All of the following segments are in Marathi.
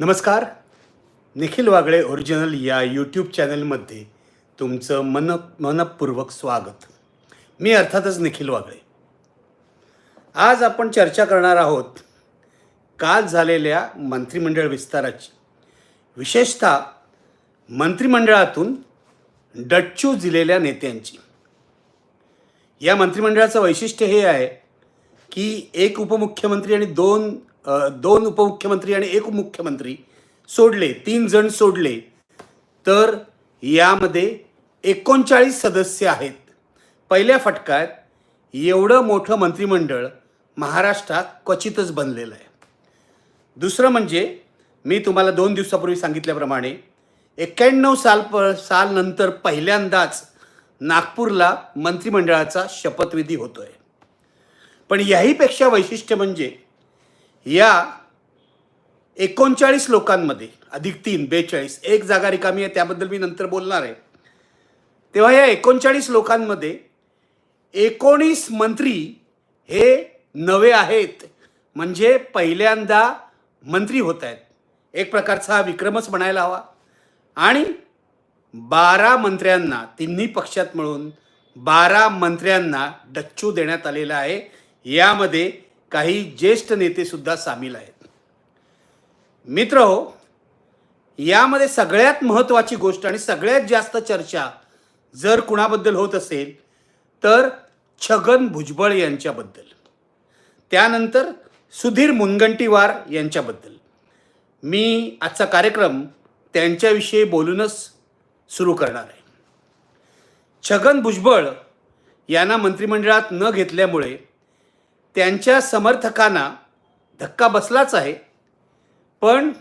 नमस्कार. निखिल वागळे ओरिजिनल या यूट्यूब चॅनलमध्ये तुमचं मन मनपूर्वक स्वागत. मी अर्थातच निखिल वागळे. आज आपण चर्चा करणार आहोत काल झालेल्या मंत्रिमंडळ विस्ताराची. विशेषतः मंत्रिमंडळातून डच्चू दिलेल्या नेत्यांची. या मंत्रिमंडळाचं वैशिष्ट्य हे आहे की एक उपमुख्यमंत्री आणि दोन दोन उपमुख्यमंत्री आणि एक मुख्यमंत्री सोडले तीन जण सोडले. तर यामध्ये एकोणचाळीस सदस्य आहेत. पहिल्या फटक्यात एवढं मोठं मंत्रिमंडळ महाराष्ट्रात क्वचितच बनलेलं आहे. दुसरं म्हणजे मी तुम्हाला दोन दिवसापूर्वी सांगितल्याप्रमाणे एक्क्याण्णव साल प सालनंतर पहिल्यांदाच नागपूरला मंत्रिमंडळाचा शपथविधी होतो आहे पण याहीपेक्षा वैशिष्ट्य म्हणजे या एकोणचाळीस लोकांमध्ये अधिक तीन बेचाळीस एक जागा रिकामी आहे त्याबद्दल मी नंतर बोलणार आहे. तेव्हा या एकोणचाळीस लोकांमध्ये एकोणीस मंत्री हे नवे आहेत. म्हणजे पहिल्यांदा मंत्री होत आहेत. एक प्रकारचा हा विक्रमच म्हणायला हवा. आणि बारा मंत्र्यांना तिन्ही पक्षात मिळून बारा मंत्र्यांना डच्चू देण्यात आलेला आहे. यामध्ये काही ज्येष्ठ नेतेसुद्धा सामील आहेत. मित्र हो यामध्ये सगळ्यात महत्त्वाची गोष्ट आणि सगळ्यात जास्त चर्चा जर कुणाबद्दल होत असेल तर छगन भुजबळ यांच्याबद्दल. त्यानंतर सुधीर मुनगंटीवार यांच्याबद्दल. मी आजचा कार्यक्रम त्यांच्याविषयी बोलूनच सुरू करणार आहे. छगन भुजबळ यांना मंत्रिमंडळात न घेतल्यामुळे त्यांच्या समर्थकांना धक्का बसलाच आहे. पण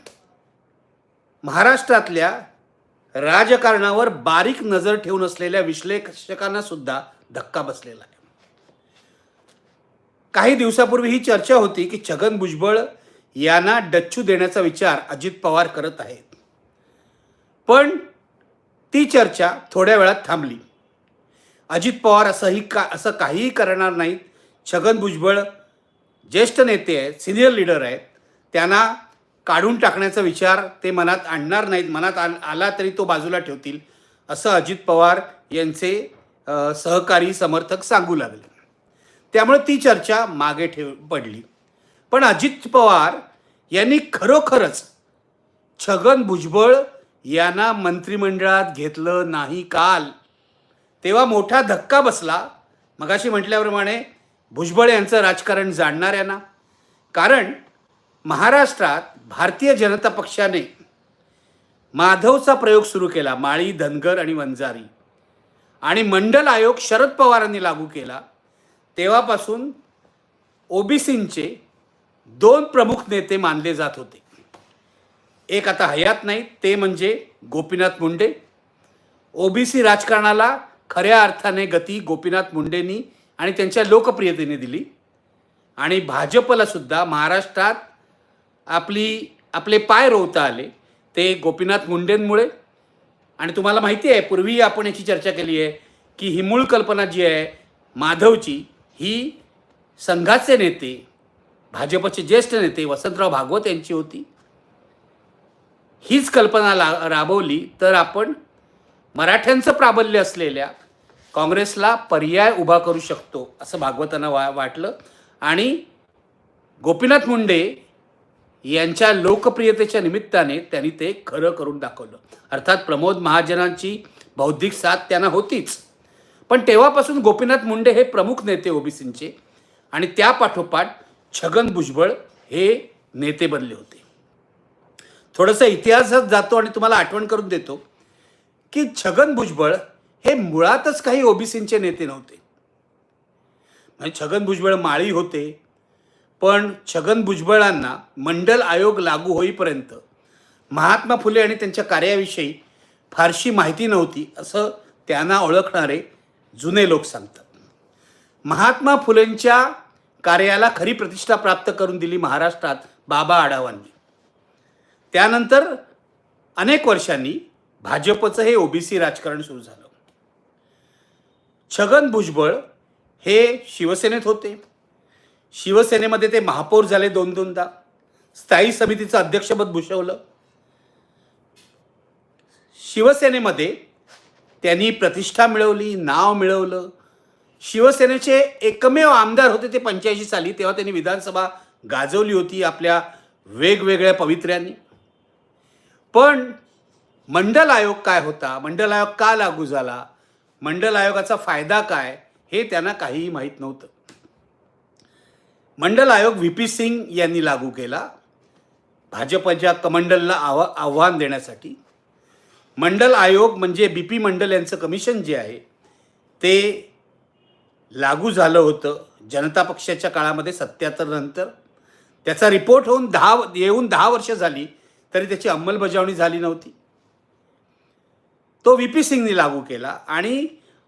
महाराष्ट्रातल्या राजकारणावर बारीक नजर ठेवून असलेल्या विश्लेषकांना सुद्धा धक्का बसलेला आहे. काही दिवसापूर्वी ही चर्चा होती की छगन भुजबळ यांना डच्चू देण्याचा विचार अजित पवार करत आहेत. पण ती चर्चा थोड्या वेळात थांबली. अजित पवार असंही का असं काहीही करणार नाहीत. छगन भुजबळ ज्येष्ठ नेते आहेत सिनियर लीडर आहेत त्यांना काढून टाकण्याचा विचार ते मनात आणणार नाहीत मनात आण आला तरी तो बाजूला ठेवतील असं अजित पवार यांचे सहकारी समर्थक सांगू लागले. त्यामुळे ती चर्चा मागे ठेव पडली. पण अजित पवार यांनी खरोखरच छगन भुजबळ यांना मंत्रिमंडळात घेतलं नाही काल. तेव्हा मोठा धक्का बसला. मगाशी म्हटल्याप्रमाणे भुजबळ यांचं राजकारण जाणणाऱ्यांना. कारण महाराष्ट्रात भारतीय जनता पक्षाने माधवचा प्रयोग सुरू केला माळी धनगर आणि वंजारी. आणि मंडल आयोग शरद पवारांनी लागू केला. तेव्हापासून ओबीसींचे दोन प्रमुख नेते मानले जात होते. एक आता हयात नाही ते म्हणजे गोपीनाथ मुंडे. ओबीसी राजकारणाला खऱ्या अर्थाने गती गोपीनाथ मुंडेंनी आणि त्यांच्या लोकप्रियतेने दिली. आणि भाजपला सुद्धा महाराष्ट्रात आपली आपले पाय रोवता आले. ते गोपीनाथ मुंडेंमुळे. आणि तुम्हाला माहिती आहे पूर्वी आपण याची चर्चा केली आहे की ही मूळ कल्पना जी आहे माधवची ही संघाचे नेते भाजपचे ज्येष्ठ नेते वसंतराव भागवत यांची होती. हीच कल्पना ला राबवली तर आपण मराठ्यांचं प्राबल्य असलेल्या काँग्रेसला पर्याय उभा करू शकतो असं भागवतांना वा वाटलं. आणि गोपीनाथ मुंडे यांच्या लोकप्रियतेच्या निमित्ताने त्यांनी ते खरं करून दाखवलं. अर्थात प्रमोद महाजनांची बौद्धिक साथ त्यांना होतीच. पण तेव्हापासून गोपीनाथ मुंडे हे प्रमुख नेते ओबीसींचे आणि त्या पाठोपाठ छगन भुजबळ हे नेते बनले होते. थोडंसं इतिहासात जातो आणि तुम्हाला आठवण करून देतो की छगन भुजबळ हे मुळातच काही ओबीसींचे नेते नव्हते. म्हणजे छगन भुजबळ माळी होते पण छगन भुजबळांना मंडल आयोग लागू होईपर्यंत महात्मा फुले आणि त्यांच्या कार्याविषयी फारशी माहिती नव्हती असं त्यांना ओळखणारे जुने लोक सांगतात. महात्मा फुलेंच्या कार्याला खरी प्रतिष्ठा प्राप्त करून दिली महाराष्ट्रात बाबा आढावांनी. त्यानंतर अनेक वर्षांनी भाजपचं हे ओबीसी राजकारण सुरू झालं. छगन भुजबळ हे शिवसेनेत होते. शिवसेनेमध्ये ते महापौर झाले दोन दोनदा स्थायी समितीचं अध्यक्षपद भूषवलं. शिवसेनेमध्ये त्यांनी प्रतिष्ठा मिळवली नाव मिळवलं. शिवसेनेचे एकमेव आमदार होते ते पंच्याऐंशी साली तेव्हा त्यांनी विधानसभा गाजवली होती आपल्या वेगवेगळ्या पवित्र्यांनी. पण मंडल आयोग काय होता? मंडल आयोग का लागू झाला? मंडल आयोगाचा फायदा काय हे त्यांना काहीही माहीत नव्हतं. मंडल आयोग व्ही पी सिंग यांनी लागू केला. भाजपच्या कमंडलला आव आव्हान देण्यासाठी. मंडल आयोग म्हणजे बी पी मंडल यांचं कमिशन जे आहे ते लागू झालं होतं जनता पक्षाच्या काळामध्ये सत्याहत्तर नंतर. त्याचा रिपोर्ट होऊन दहा येऊन दहा वर्ष झाली तरी त्याची अंमलबजावणी झाली नव्हती. तो व्ही पी सिंगनी लागू केला आणि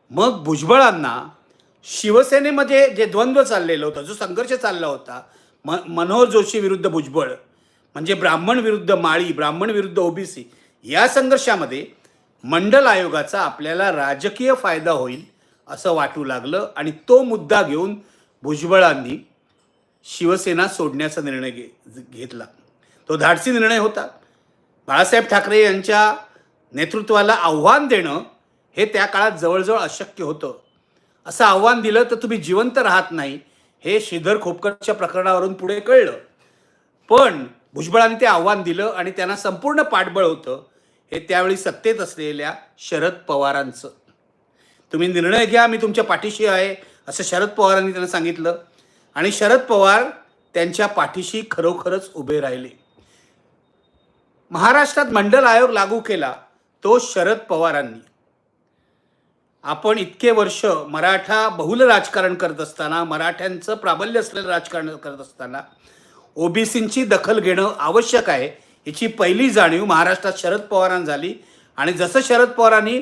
मग भुजबळांना शिवसेनेमध्ये जे द्वंद्व चाललेलं होतं जो संघर्ष चालला होता म मनोहर जोशी विरुद्ध भुजबळ म्हणजे ब्राह्मण विरुद्ध माळी ब्राह्मण विरुद्ध ओबीसी या संघर्षामध्ये मंडल आयोगाचा आपल्याला राजकीय फायदा होईल असं वाटू लागलं आणि तो मुद्दा घेऊन भुजबळांनी शिवसेना सोडण्याचा निर्णय घे घेतला. तो धाडसी निर्णय होता. बाळासाहेब ठाकरे यांच्या नेतृत्वाला आव्हान देणं हे त्या काळात जवळजवळ अशक्य होतं. असं आव्हान दिलं तर तुम्ही जिवंत राहत नाही हे श्रीधर खोपकरच्या प्रकरणावरून पुढे कळलं. पण भुजबळांनी ते आव्हान दिलं आणि त्यांना संपूर्ण पाठबळ होतं हे त्यावेळी सत्तेत असलेल्या शरद पवारांचं. तुम्ही निर्णय घ्या मी तुमच्या पाठीशी आहे असं शरद पवारांनी त्यांना सांगितलं. आणि शरद पवार त्यांच्या पाठीशी खरोखरच उभे राहिले. महाराष्ट्रात मंडल आयोग लागू केला तो शरद पवारांनी. आपण इतके वर्ष मराठा बहुल राजकारण करत असताना मराठ्यांचं प्राबल्य असलेलं राजकारण करत असताना ओबीसींची दखल घेणं आवश्यक आहे याची पहिली जाणीव महाराष्ट्रात शरद पवारांना झाली. आणि जसं शरद पवारांनी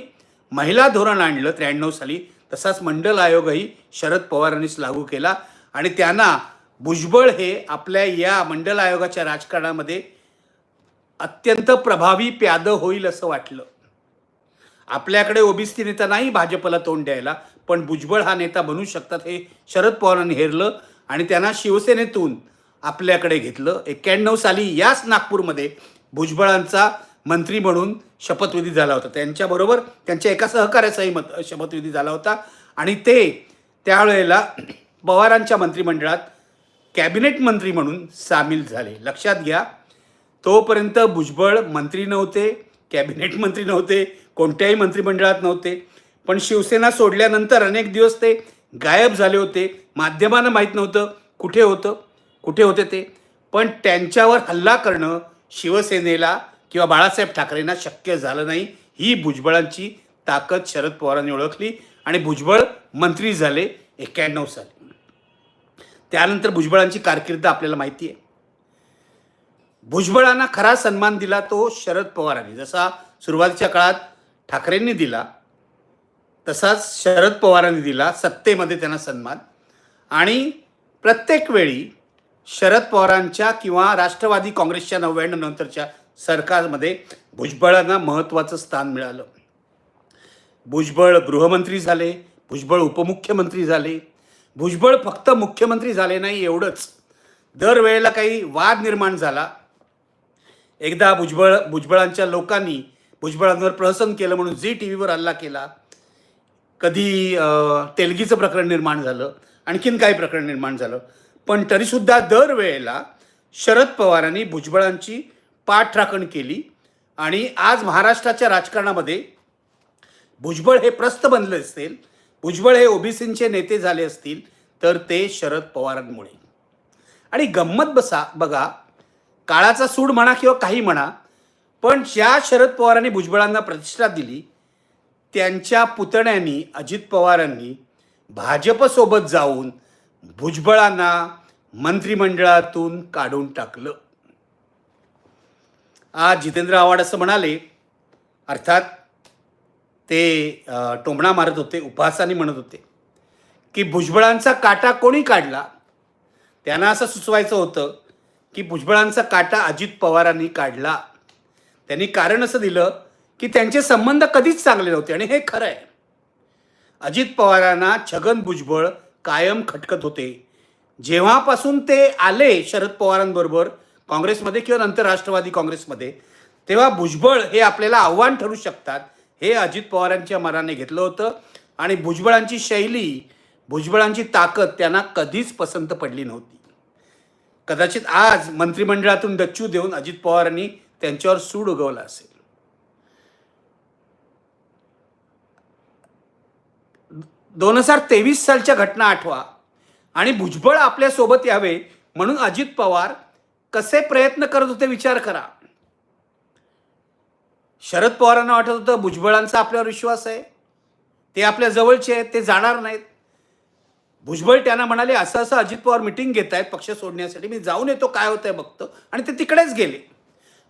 महिला धोरण आणलं त्र्याण्णव साली तसाच मंडल आयोगही शरद पवारांनीच लागू केला. आणि त्यांना भुजबळ हे आपल्या या मंडल आयोगाच्या राजकारणामध्ये अत्यंत प्रभावी प्यादं होईल असं वाटलं. आपल्याकडे ओबीसी नेता नाही भाजपला तोंड द्यायला पण भुजबळ हा नेता बनू शकतात हे शरद पवारांनी हेरलं आणि त्यांना शिवसेनेतून आपल्याकडे घेतलं. एक्क्याण्णव साली याच नागपूरमध्ये भुजबळांचा मंत्री म्हणून शपथविधी झाला होता. त्यांच्याबरोबर त्यांच्या एका सहकार्याचाही मत शपथविधी झाला होता. आणि ते त्यावेळेला पवारांच्या मंत्रिमंडळात कॅबिनेट मंत्री म्हणून सामील झाले. लक्षात घ्या तोपर्यंत भुजबळ मंत्री नव्हते कॅबिनेट मंत्री नव्हते कोणत्याही मंत्रिमंडळात नव्हते. पण शिवसेना सोडल्यानंतर अनेक दिवस ते गायब झाले होते. माध्यमांना माहीत नव्हतं कुठे होतं कुठे होते ते. पण त्यांच्यावर हल्ला करणं शिवसेनेला किंवा बाळासाहेब ठाकरेंना शक्य झालं नाही. ही भुजबळांची ताकद शरद पवारांनी ओळखली आणि भुजबळ मंत्री झाले एक्क्याण्णव साली. त्यानंतर भुजबळांची कारकीर्द आपल्याला माहिती आहे. भुजबळांना खरा सन्मान दिला तो शरद पवारांनी. जसा सुरुवातीच्या काळात ठाकरेंनी दिला तसाच शरद पवारांनी दिला सत्तेमध्ये त्यांना सन्मान. आणि प्रत्येक वेळी शरद पवारांच्या किंवा राष्ट्रवादी काँग्रेसच्या नव्याण्णव नंतरच्या सरकारमध्ये भुजबळांना महत्त्वाचं स्थान मिळालं. भुजबळ गृहमंत्री झाले भुजबळ उपमुख्यमंत्री झाले. भुजबळ फक्त मुख्यमंत्री झाले नाही एवढंच. दरवेळेला काही वाद निर्माण झाला एकदा भुजबळ भुजबळांच्या लोकांनी भुजबळांवर प्रहसन केलं म्हणून झी टी व्हीवर हल्ला केला. कधी तेलगीचं प्रकरण निर्माण झालं आणखीन काही प्रकरण निर्माण झालं. पण तरीसुद्धा दरवेळेला शरद पवारांनी भुजबळांची पाठराखण केली आणि आज महाराष्ट्राच्या राजकारणामध्ये भुजबळ हे प्रस्त बनले असतील भुजबळ हे ओबीसींचे नेते झाले असतील तर ते शरद पवारांमुळे. आणि गंमत बसा बघा काळाचा सूड म्हणा किंवा काही म्हणा पण ज्या शरद पवारांनी भुजबळांना प्रतिष्ठा दिली त्यांच्या पुतण्यांनी अजित पवारांनी भाजपसोबत जाऊन भुजबळांना मंत्रिमंडळातून काढून टाकलं. आज जितेंद्र आव्हाड असं म्हणाले अर्थात ते टोमणा मारत होते उपहासाने म्हणत होते की भुजबळांचा काटा कोणी काढला? त्यांना असं सुचवायचं होतं की भुजबळांचा काटा अजित पवारांनी काढला. त्यांनी कारण असं दिलं की त्यांचे संबंध कधीच चांगले नव्हते आणि हे खरं आहे. अजित पवारांना छगन भुजबळ कायम खटकत होते. जेव्हापासून ते आले शरद पवारांबरोबर काँग्रेसमध्ये किंवा नंतर राष्ट्रवादी काँग्रेसमध्ये तेव्हा भुजबळ हे आपल्याला आव्हान ठरू शकतात. हे अजित पवारांच्या मनाने घेतलं होतं आणि भुजबळांची शैली भुजबळांची ताकद त्यांना कधीच पसंत पडली नव्हती. कदाचित आज मंत्रिमंडळातून डच्चू देऊन अजित पवारांनी त्यांच्यावर सूड उगवला असेल. दोन हजार तेवीस सालच्या घटना आठवा आणि भुजबळ आपल्यासोबत यावे म्हणून अजित पवार कसे प्रयत्न करत होते विचार करा. शरद पवारांना वाटत होतं भुजबळांचा आपल्यावर विश्वास आहे. ते आपल्या जवळचे आहेत ते जाणार नाहीत. भुजबळ त्यांना म्हणाले असं असं अजित पवार मिटिंग घेत आहेत पक्ष सोडण्यासाठी. मी जाऊन येतो काय होतंय बघतो. आणि ते तिकडेच गेले.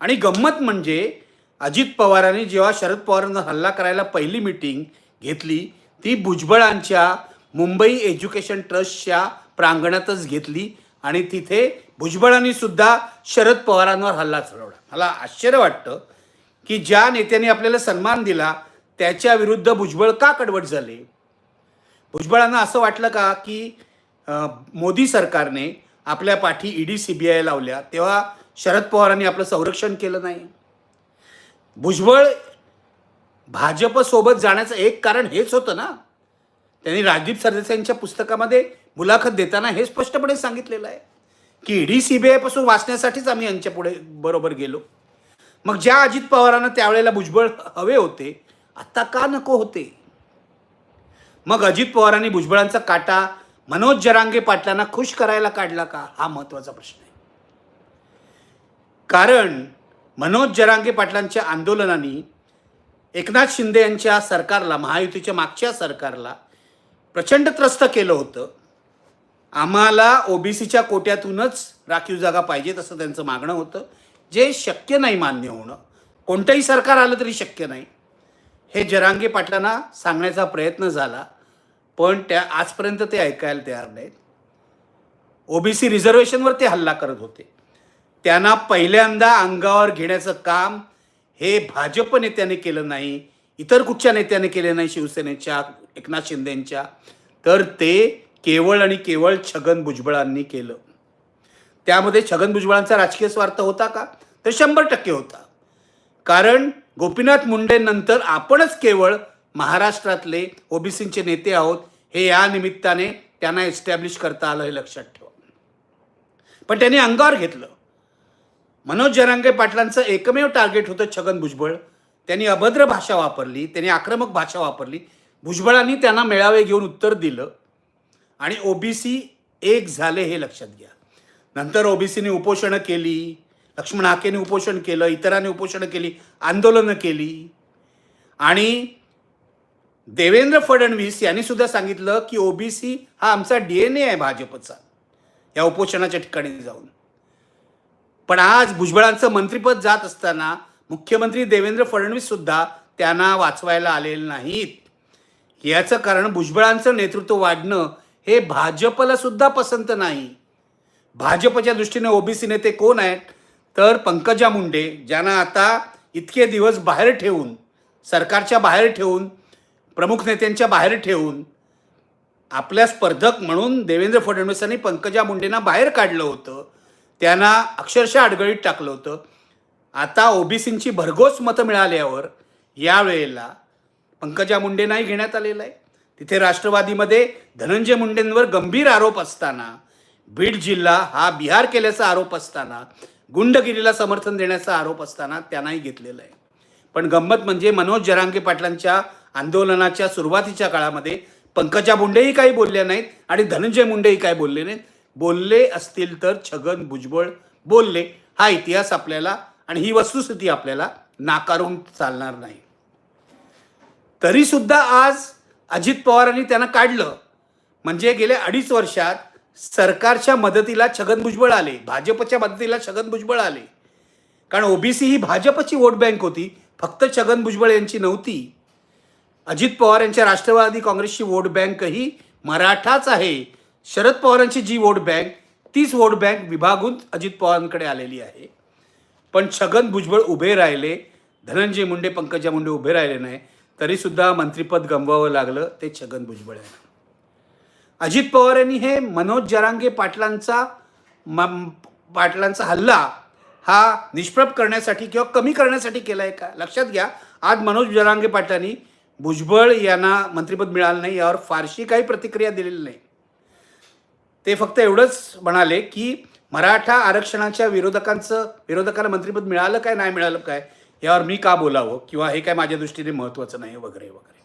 आणि गंमत म्हणजे अजित पवारांनी जेव्हा शरद पवारांना हल्ला करायला पहिली मिटिंग घेतली ती भुजबळांच्या मुंबई एज्युकेशन ट्रस्टच्या प्रांगणातच घेतली आणि तिथे भुजबळांनी सुद्धा शरद पवारांवर हल्ला चढवला. मला आश्चर्य वाटतं की ज्या नेत्याने आपल्याला सन्मान दिला त्याच्या विरुद्ध भुजबळ का कडवट झाले? भुजबळांना असं वाटलं का की मोदी सरकारने आपल्या पाठी ईडी सी बी आय लावल्या तेव्हा शरद पवारांनी आपलं संरक्षण केलं नाही? भुजबळ भाजपसोबत जाण्याचं एक कारण हेच होतं ना? त्यांनी राजदीप सरदेसाईंच्या पुस्तकामध्ये मुलाखत देताना हे स्पष्टपणे सांगितलेलं आहे की ईडी सी बी आयपासून वाचण्यासाठीच आम्ही यांच्या पुढे बरोबर गेलो. मग ज्या अजित पवारांना त्यावेळेला भुजबळ हवे होते आत्ता का नको होते? मग अजित पवारांनी भुजबळांचा काटा मनोज जरांगे पाटलांना खुश करायला काढला का? हा महत्त्वाचा प्रश्न आहे. कारण मनोज जरांगे पाटलांच्या आंदोलनाने एकनाथ शिंदे यांच्या सरकारला महायुतीच्या मागच्या सरकारला प्रचंड त्रस्त केलं होतं. आम्हाला ओबीसीच्या कोट्यातूनच राखीव जागा पाहिजेत असं त्यांचं मागणं होतं. जे शक्य नाही मान्य होणं. कोणतंही सरकार आलं तरी शक्य नाही. हे जरांगे पाटलांना सांगण्याचा प्रयत्न झाला. पण त्या आजपर्यंत ते ऐकायला तयार नाहीत. ओबीसी रिझर्वेशनवर ते हल्ला करत होते. त्यांना पहिल्यांदा अंगावर घेण्याचं काम हे भाजप नेत्याने केलं नाही इतर कुठच्या नेत्याने केले नाही शिवसेनेच्या एकनाथ शिंदेंच्या. तर ते केवळ आणि केवळ छगन भुजबळांनी केलं. त्यामध्ये छगन भुजबळांचा राजकीय स्वार्थ होता का? तर शंभर टक्के होता. कारण गोपीनाथ मुंडेनंतर आपणच केवळ महाराष्ट्रातले ओबीसीचे नेते आहोत हे या निमित्ताने त्यांना एस्टॅब्लिश करता आलं हे लक्षात ठेवा. पण त्यांनी अंगावर घेतलं. मनोज जरांगे पाटलांचं एकमेव टार्गेट होतं छगन भुजबळ. त्यांनी अभद्र भाषा वापरली त्यांनी आक्रमक भाषा वापरली. भुजबळांनी त्यांना मेळावे घेऊन उत्तर दिलं. आणि ओबीसी एक झाले हे लक्षात घ्या. नंतर ओबीसीने उपोषणं केली लक्ष्मण हाकेने उपोषण केलं इतरांनी उपोषणं केली आंदोलनं केली. आणि देवेंद्र फडणवीस यांनी सुद्धा सांगितलं की ओबीसी हा आमचा डी एन ए आहे भाजपचा या उपोषणाच्या ठिकाणी जाऊन. पण आज भुजबळांचं मंत्रिपद जात असताना मुख्यमंत्री देवेंद्र फडणवीस सुद्धा त्यांना वाचवायला आलेले नाहीत. याचं कारण भुजबळांचं नेतृत्व वाढणं हे भाजपला सुद्धा पसंत नाही. भाजपच्या दृष्टीने ओबीसी नेते कोण आहेत? तर पंकजा मुंडे ज्यांना आता इतके दिवस बाहेर ठेवून सरकारच्या बाहेर ठेवून प्रमुख नेत्यांच्या बाहेर ठेवून आपल्या स्पर्धक म्हणून देवेंद्र फडणवीसांनी पंकजा मुंडेंना बाहेर काढलं होतं. त्यांना अक्षरशः अडगळीत टाकलं होतं. आता ओबीसींची भरघोस मतं मिळाल्यावर यावेळेला पंकजा मुंडेंनाही घेण्यात आलेलं आहे. तिथे राष्ट्रवादीमध्ये धनंजय मुंडेंवर गंभीर आरोप असताना बीड जिल्हा हा बिहार केल्याचा आरोप असताना गुंडगिरीला समर्थन देण्याचा आरोप असताना त्यांनाही घेतलेला आहे. पण गंमत म्हणजे मनोज जरांगे पाटलांच्या आंदोलनाच्या सुरुवातीच्या काळामध्ये पंकजा मुंडेही काही बोलल्या नाहीत आणि धनंजय मुंडेही काही बोलले नाहीत. बोलले असतील तर छगन भुजबळ बोलले. हा इतिहास आपल्याला आणि ही वस्तुस्थिती आपल्याला नाकारून चालणार नाही. तरी सुद्धा आज अजित पवारांनी त्यांना काढलं. म्हणजे गेल्या अडीच वर्षात सरकारच्या मदतीला छगन भुजबळ आले. भाजपच्या मदतीला छगन भुजबळ आले. कारण ओबीसी ही भाजपची वोट बँक होती. फक्त छगन भुजबळ यांची नव्हती. अजित पवार यांच्या राष्ट्रवादी काँग्रेसची वोट बँक ही मराठाच आहे. शरद पवारांची जी वोट बँक तीच वोट बँक विभागून अजित पवारांकडे आलेली आहे. पण छगन भुजबळ उभे राहिले धनंजय मुंडे पंकजा मुंडे उभे राहिले नाही तरीसुद्धा मंत्रिपद गमवावं लागलं ते छगन भुजबळ यांना. अजित पवार यांनी हे मनोज जरांगे पाटलांचा म- पाटलांचा हल्ला हा निष्प्रभ करण्यासाठी किंवा कमी करण्यासाठी केला आहे का? लक्षात घ्या. आज मनोज जरांगे पाटलांनी भुजबळ यांना मंत्रिपद मिळालं नाही यावर फारशी काही प्रतिक्रिया दिलेली नाही. ते फक्त एवढंच म्हणाले की मराठा आरक्षणाच्या विरोधकांचं विरोधकांना मंत्रिपद मिळालं काय नाही मिळालं काय यावर मी का बोलावं किंवा हे काय माझ्या दृष्टीने महत्त्वाचं नाही वगैरे वगैरे.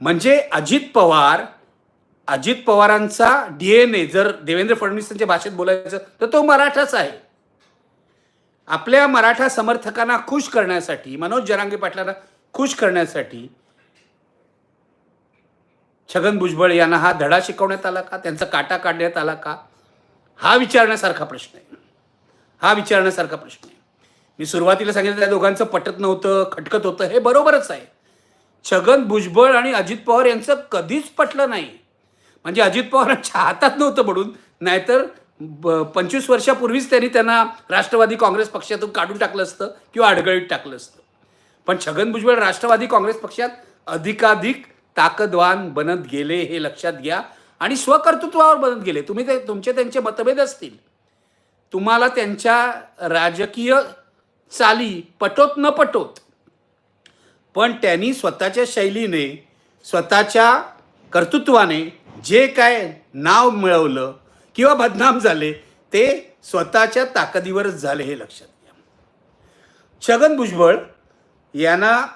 म्हणजे अजित पवार अजित पवारांचा डी एन ए जर देवेंद्र फडणवीसांच्या भाषेत बोलायचं तर तो मराठाच आहे. आपल्या मराठा समर्थकांना खुश करण्यासाठी मनोज जरांगे पाटलांना खुश करण्यासाठी छगन भुजबळ यांना हा धडा शिकवण्यात आला का? त्यांचा काटा काढण्यात आला का? हा विचारण्यासारखा प्रश्न आहे. हा विचारण्यासारखा प्रश्न आहे. मी सुरुवातीला सांगितलं त्या दोघांचं पटत नव्हतं खटकत होतं हे बरोबरच आहे. छगन भुजबळ आणि अजित पवार यांचं कधीच पटलं नाही. म्हणजे अजित पवारांच्या हातात नव्हतं म्हणून नाहीतर पंचवीस वर्षापूर्वीच त्यांनी त्यांना राष्ट्रवादी काँग्रेस पक्षातून काढून टाकलं असतं किंवा अडगळीत टाकलं असतं. पण छगन भुजबळ राष्ट्रवादी काँग्रेस पक्षात अधिकाधिक ताकदवान बनत गेले हे लक्षात घ्या. आणि स्वकर्तृत्वावर बनत गेले. तुम्ही ते तुमचे त्यांचे मतभेद असतील. तुम्हाला त्यांच्या राजकीय चाली पटोत न पटोत. पण त्यांनी स्वतःच्या शैलीने स्वतःच्या कर्तृत्वाने जे काय नाव मिळवलं किंवा बदनाम झाले ते स्वतःच्या ताकदीवरच झाले हे लक्षात घ्या. छगन भुजबळ यांना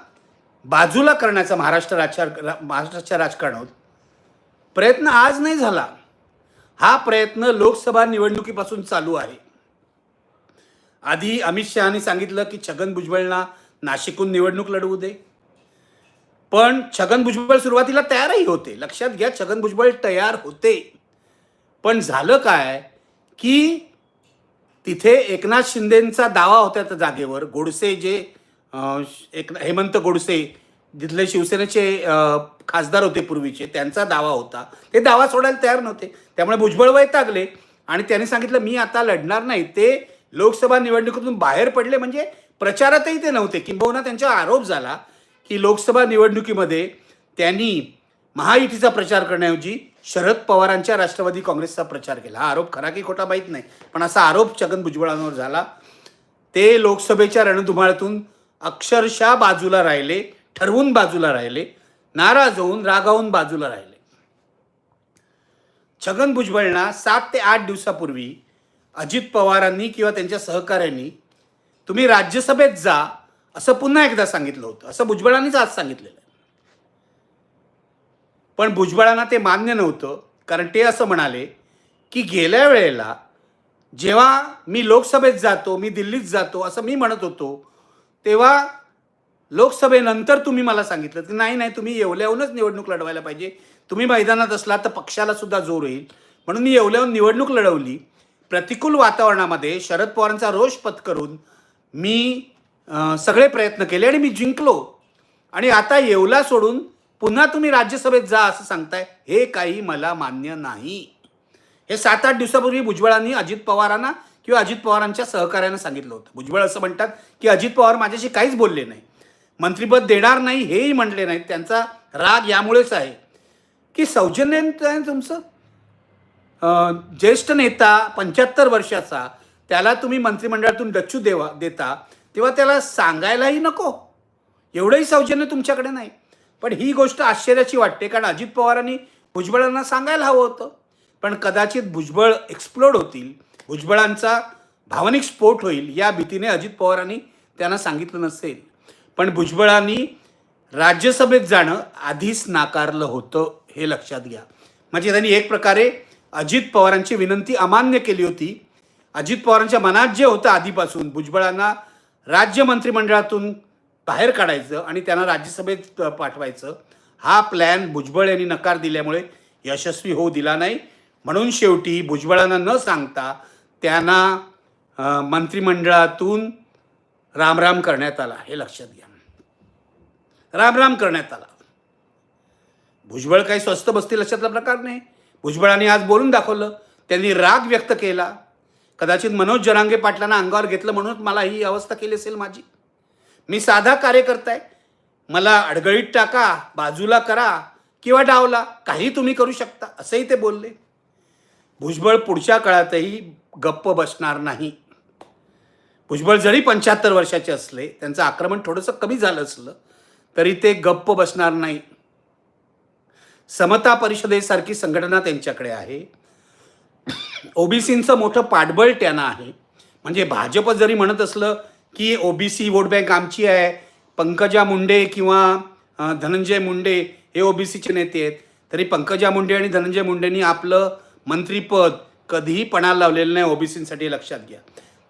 बाजूला करण्याचा महाराष्ट्र राजकार महाराष्ट्राच्या राजकारणात प्रयत्न आज नाही झाला. हा प्रयत्न लोकसभा निवडणुकीपासून चालू आहे. आधी अमित शहानी सांगितलं की छगन भुजबळना नाशिकहून निवडणूक लढवू दे. पण छगन भुजबळ सुरुवातीला तयारही होते. लक्षात घ्या छगन भुजबळ तयार होते. पण झालं काय की तिथे एकनाथ शिंदेंचा दावा होता त्या जागेवर गोडसे जे एक हेमंत गोडसे जिथले शिवसेनेचे खासदार होते पूर्वीचे त्यांचा दावा होता. ते दावा सोडायला तयार नव्हते. त्यामुळे भुजबळ वैतागले आणि त्यांनी सांगितलं मी आता लढणार नाही. ते लोकसभा निवडणुकीतून बाहेर पडले. म्हणजे प्रचारातही ते नव्हते. किंबहुना त्यांचा आरोप झाला की लोकसभा निवडणुकीमध्ये त्यांनी महायुतीचा प्रचार करण्याऐवजी शरद पवारांच्या राष्ट्रवादी काँग्रेसचा प्रचार केला. हा आरोप खरा की खोटा माहीत नाही. पण असा आरोप छगन भुजबळांवर झाला. ते लोकसभेच्या रणधुमाळ्यातून अक्षरशः बाजूला राहिले ठरवून बाजूला राहिले नाराज होऊन रागावून बाजूला राहिले. छगन भुजबळना सात ते आठ दिवसापूर्वी अजित पवारांनी किंवा त्यांच्या सहकाऱ्यांनी तुम्ही राज्यसभेत जा असं पुन्हा एकदा सांगितलं होतं. असं भुजबळांनीच आज सांगितलेलं आहे. पण भुजबळांना ते मान्य नव्हतं कारण ते असं म्हणाले की गेल्या वेळेला जेव्हा मी लोकसभेत जातो मी दिल्लीत जातो असं मी म्हणत होतो तेव्हा लोकसभेनंतर तुम्ही मला सांगितलं की नाही नाही तुम्ही येवल्याहूनच निवडणूक लढवायला पाहिजे. तुम्ही मैदानात असला तर पक्षाला सुद्धा जोर येईल. म्हणून मी येवल्याहून निवडणूक लढवली. प्रतिकूल वातावरणामध्ये शरद पवारांचा रोष पत्करून मी सगळे प्रयत्न केले आणि मी जिंकलो. आणि आता येवला सोडून पुन्हा तुम्ही राज्यसभेत जा असं सांगताय हे काही मला मान्य नाही. हे सात आठ दिवसापूर्वी भुजबळांनी अजित पवारांना किंवा अजित पवारांच्या सहकार्यानं सांगितलं होतं. भुजबळ असं म्हणतात की अजित पवार माझ्याशी काहीच बोलले नाही. मंत्रिपद देणार नाही हेही म्हटले नाहीत. त्यांचा राग यामुळेच आहे की सौजन्य आहे तुमचं. ज्येष्ठ नेता पंच्याहत्तर वर्षाचा त्याला तुम्ही मंत्रिमंडळातून डच्चू देवा देता तेव्हा त्याला सांगायलाही नको. एवढंही सौजन्य तुमच्याकडे नाही. पण ही गोष्ट आश्चर्याची वाटते कारण अजित पवारांनी भुजबळांना सांगायला हवं होतं. पण कदाचित भुजबळ एक्सप्लोड होतील भुजबळांचा भावनिक स्फोट होईल या भीतीने अजित पवारांनी त्यांना सांगितलं नसेल. पण भुजबळांनी राज्यसभेत जाणं आधीच नाकारलं होतं हे लक्षात घ्या. म्हणजे त्यांनी एक प्रकारे अजित पवारांची विनंती अमान्य केली होती. अजित पवारांच्या मनात जे होतं आधीपासून भुजबळांना राज्य मंत्रिमंडळातून बाहेर काढायचं आणि त्यांना राज्यसभेत पाठवायचं हा प्लॅन भुजबळ यांनी नकार दिल्यामुळे यशस्वी होऊ दिला नाही. म्हणून शेवटी भुजबळांना न सांगता त्यांना मंत्रिमंडळातून रामराम करण्यात आला हे लक्षात घ्या. रामराम करण्यात आला. भुजबळ काही स्वस्त बसतील अशातला प्रकार नाही. भुजबळाने आज बोलून दाखवलं. त्यांनी राग व्यक्त केला. कदाचित मनोज जरांगे पाटलांना अंगावर घेतलं म्हणून मला ही अवस्था केली असेल माझी. मी साधा कार्यकर्ता आहे. मला अडगळीत टाका बाजूला करा किंवा डावला काही तुम्ही करू शकता असंही ते बोलले. भुजबळ पुढच्या काळातही गप्प बसणार नाही. भुजबळ जरी पंच्याहत्तर वर्षाचे असले त्यांचं आक्रमण थोडंसं कमी झालं असलं तरी ते गप्प बसणार नाही. समता परिषदेसारखी संघटना त्यांच्याकडे आहे. ओबीसींचं मोठं पाठबळ त्यांना आहे. म्हणजे भाजप जरी म्हणत असलं की ओबीसी वोट बँक आमची आहे पंकजा मुंडे किंवा धनंजय मुंडे हे ओबीसीचे नेते आहेत तरी पंकजा मुंडे आणि धनंजय मुंडेंनी आपलं मंत्रीपद कधीही पणाला लावलेलं नाही ओबीसींसाठी लक्षात घ्या.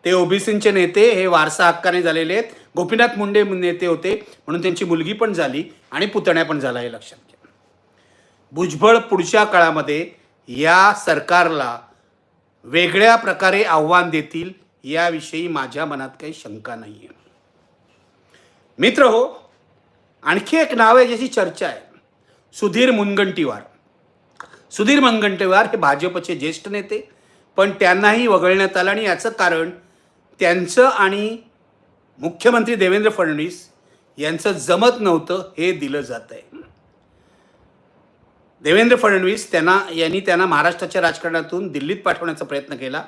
ते ओबीसींचे नेते हे वारसा हक्काने झालेले आहेत. गोपीनाथ मुंडे नेते होते म्हणून त्यांची मुलगी पण झाली आणि पुतण्या पण झाला हे लक्षात घ्या. भुजबळ पुढच्या काळामध्ये या सरकारला वेगळ्या प्रकारे आव्हान देतील याविषयी माझ्या मनात काही शंका नाही आहे मित्र हो आणखी एक नाव आहे ज्याची चर्चा आहे. सुधीर मुनगंटीवार. सुधीर मुनगंटीवार हे भाजपचे ज्येष्ठ नेते पण त्यांनाही वगळण्यात आलं आणि याचं कारण त्यांचं आणि मुख्यमंत्री देवेंद्र फडणवीस यांचं जमत नव्हतं हे दिलं जात आहे देवेंद्र फडणवीस त्यांना यांनी त्यांना महाराष्ट्राच्या राजकारणातून दिल्लीत पाठवण्याचा प्रयत्न केला.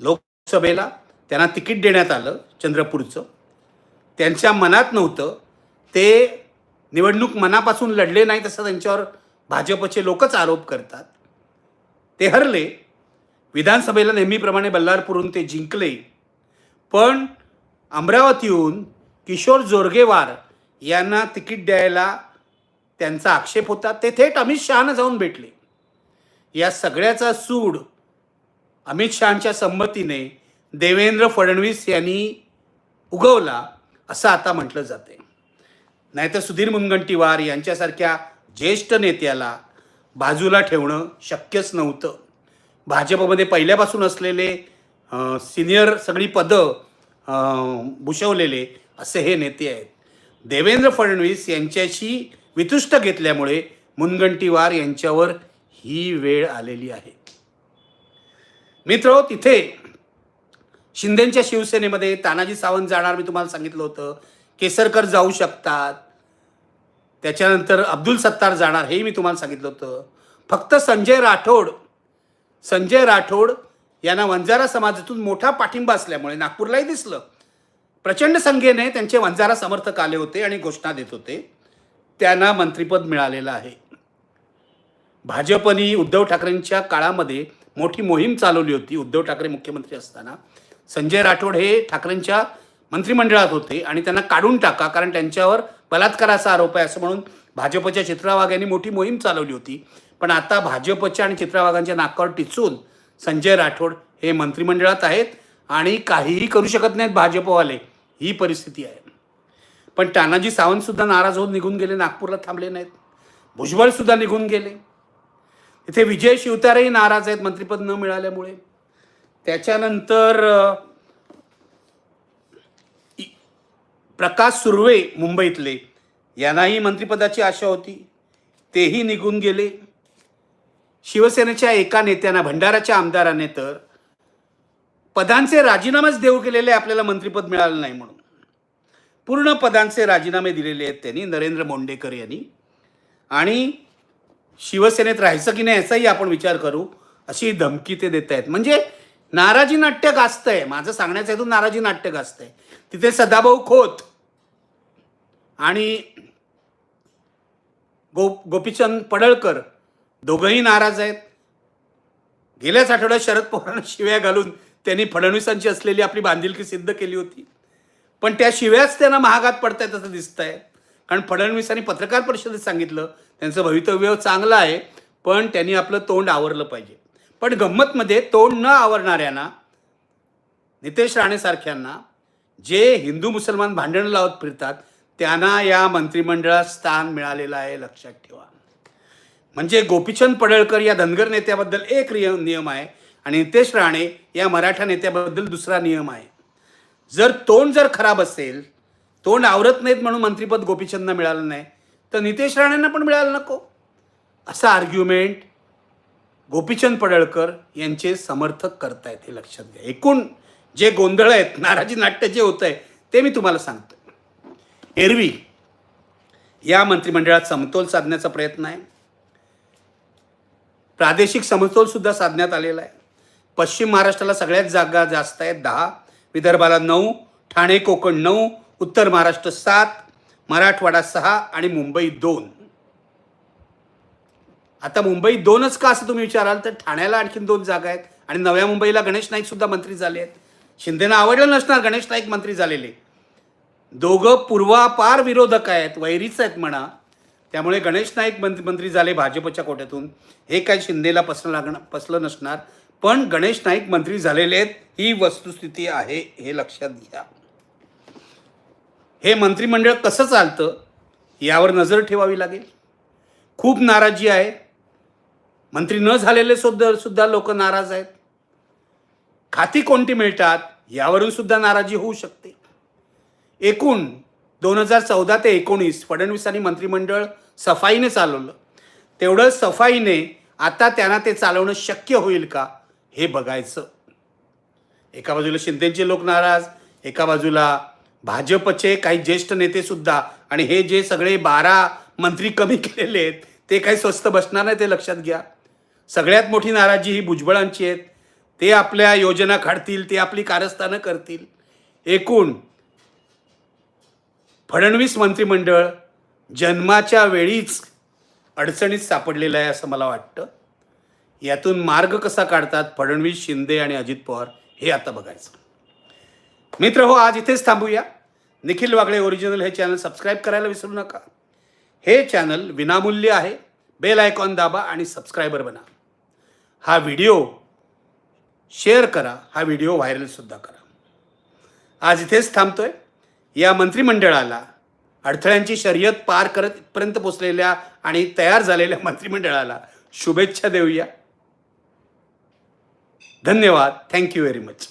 लोकसभेला त्यांना तिकीट देण्यात आलं चंद्रपूरचं. त्यांच्या मनात नव्हतं. ते निवडणूक मनापासून लढले नाही तसं त्यांच्यावर भाजपचे लोकच आरोप करतात. ते हरले. विधानसभेला नेहमीप्रमाणे बल्लारपूरहून ते जिंकले. पण अमरावतीहून किशोर जोरगेवार यांना तिकीट द्यायला त्यांचा आक्षेप होता. ते थेट अमित शहानं जाऊन भेटले. या सगळ्याचा सूड अमित शहाच्या संमतीने देवेंद्र फडणवीस यांनी उगवला असं आता म्हटलं जाते नाहीतर सुधीर मुनगंटीवार यांच्यासारख्या ज्येष्ठ नेत्याला बाजूला ठेवणं शक्यच नव्हतं. भाजपमध्ये पहिल्यापासून असलेले सिनियर सगळी पदं भुषवलेले भूषवलेले असे हे नेते आहेत. देवेंद्र फडणवीस यांच्याशी वितुष्ट घेतल्यामुळे मुनगंटीवार यांच्यावर ही वेळ आलेली आहे. मित्र तिथे शिंदेच्या शिवसेनेमध्ये तानाजी सावंत जाणार मी तुम्हाला सांगितलं होतं. केसरकर जाऊ शकतात. त्याच्यानंतर अब्दुल सत्तार जाणार हेही मी तुम्हाला सांगितलं होतं. फक्त संजय राठोड संजय राठोड यांना वंजारा समाजातून मोठा पाठिंबा असल्यामुळे नागपूरलाही दिसलं. प्रचंड संख्येने त्यांचे वंजारा समर्थक आले होते आणि घोषणा देत होते. त्यांना मंत्रिपद मिळालेलं आहे. भाजपनी उद्धव ठाकरेंच्या काळामध्ये मोठी मोहीम चालवली होती उद्धव ठाकरे मुख्यमंत्री असताना. संजय राठोड हे ठाकरेंच्या मंत्रिमंडळात होते आणि त्यांना काढून टाका कारण त्यांच्यावर बलात्काराचा आरोप आहे असं म्हणून भाजपच्या चित्रावाघ यांनी मोठी मोहीम चालवली होती. पण आता भाजपच्या आणि चित्रावाघांच्या नाकावर टिचून संजय राठोड हे मंत्रिमंडळात आहेत आणि काहीही करू शकत नाहीत भाजपवाले. ही परिस्थिती आहे. पण तानाजी सावंतसुद्धा नाराज होऊन निघून गेले नागपूरला थांबले नाहीत. भुजबळसुद्धा निघून गेले. तिथे विजय शिवतारेही नाराज आहेत मंत्रिपद न मिळाल्यामुळे. त्याच्यानंतर प्रकाश सुर्वे मुंबईतले. यांनाही मंत्रिपदाची आशा होती. तेही निघून गेले. शिवसेनेच्या एका नेत्यांना भंडाराच्या आमदाराने तर पदांचे राजीनामेच देऊ केलेले आपल्याला मंत्रिपद मिळालं नाही म्हणून. पूर्ण पदांचे राजीनामे दिलेले आहेत त्यांनी नरेंद्र मोंडेकर यांनी. आणि शिवसेनेत राहायचं की नाही याचाही आपण विचार करू अशी धमकी ते देत आहेत. म्हणजे नाराजी नाट्य गाजतंय. माझं सांगण्याचं हेतून नाराजी नाट्य गाजतंय. तिथे सदाभाऊ खोत आणि गो गोपीचंद पडळकर दोघंही नाराज आहेत. गेल्याच आठवड्यात शरद पवारांना शिव्या घालून त्यांनी फडणवीसांची असलेली आपली बांधिलकी सिद्ध केली होती. पण त्या शिव्याच त्यांना महागात पडतायत असं दिसत आहे कारण फडणवीसांनी पत्रकार परिषदेत सांगितलं त्यांचं भवितव्य चांगलं आहे पण त्यांनी आपलं तोंड आवरलं पाहिजे. पण गंमतमध्ये तोंड न आवरणाऱ्यांना नितेश राणेसारख्यांना जे हिंदू मुसलमान भांडणं लावत फिरतात त्यांना या मंत्रिमंडळात स्थान मिळालेलं आहे लक्षात ठेवा. म्हणजे गोपीचंद पडळकर या धनगर नेत्याबद्दल एक रिय- नियम आहे आणि नितेश राणे या मराठा नेत्याबद्दल दुसरा नियम आहे. जर तोंड जर खराब असेल तोंड आवरत नाहीत म्हणून मंत्रिपद गोपीचंदना मिळालं नाही तर नितेश राणेंना पण मिळालं नको. असं आर्ग्युमेंट गोपीचंद पडळकर यांचे समर्थक करतायत हे लक्षात घ्या. एकूण जे गोंधळ आहेत नाराजी नाट्य जे होत आहे ते मी तुम्हाला सांगतो एरवी या मंत्रिमंडळात समतोल साधण्याचा प्रयत्न आहे. प्रादेशिक समतोल सुद्धा साधण्यात आलेला आहे. पश्चिम महाराष्ट्राला सगळ्यात जागा जास्त आहेत दहा विदर्भाला नऊ ठाणे कोकण नऊ उत्तर महाराष्ट्र सात मराठवाडा सहा आणि मुंबई दोन. आता मुंबई दोनच का असं तुम्ही विचाराल? तर ठाण्याला आणखीन दोन जागा आहेत आणि नव्या मुंबईला गणेश नाईक सुद्धा मंत्री झाले आहेत. शिंदेना आवडलं नसणार गणेश नाईक मंत्री झालेले. दोघं पूर्वापार विरोधक आहेत वैरीच आहेत म्हणा. त्यामुळे गणेश नाईक मंत्री मंत्री झाले भाजपच्या कोट्यातून. हे काय शिंदेला पसलं लागणं पसलं नसणार. पण गणेश नाईक मंत्री झालेले आहेत ही वस्तुस्थिती आहे हे लक्षात घ्या. हे मंत्रिमंडळ कसं चालतं यावर नजर ठेवावी लागेल. खूप नाराजी आहे. मंत्री न झालेले सुद्धा सुद्धा लोक नाराज आहेत. खाती कोणती मिळतात यावरून सुद्धा नाराजी होऊ शकते. एकूण दोन हजार चौदा ते एकोणीस फडणवीसांनी मंत्रिमंडळ सफाईने चालवलं. तेवढं सफाईने आता त्यांना ते चालवणं शक्य होईल का हे बघायचं. एका बाजूला शिंदेचे लोक नाराज एका बाजूला भाजपचे काही ज्येष्ठ नेतेसुद्धा आणि हे जे सगळे बारा मंत्री कमी केलेले आहेत ते काही स्वस्त बसणार नाही ते लक्षात घ्या. सगळ्यात मोठी नाराजी ही भुजबळांची आहेत. ते आपल्या योजना काढतील ते आपली कारस्थानं करतील. एकूण फडणवीस मंत्रिमंडळ जन्माच्या वेळीच अडचणीत सापडलेलं आहे असं मला वाटतं. यातून मार्ग कसा काढतात फडणवीस शिंदे आणि अजित पवार हे आता बघायचं. मित्र हो आज इथेच थांबूया. निखिल वागळे ओरिजिनल हे चॅनल सबस्क्राईब करायला विसरू नका. हे चॅनल विनामूल्य आहे. बेल आयकॉन दाबा आणि सबस्क्रायबर बना. हा व्हिडिओ शेअर करा. हा व्हिडिओ व्हायरलसुद्धा करा. आज इथेच थांबतोय. या मंत्रिमंडळाला अडथळ्यांची शर्यत पार करत पर्यंत पोचलेल्या आणि तयार झालेल्या मंत्रिमंडळाला शुभेच्छा देऊया. धन्यवाद. Thank you very much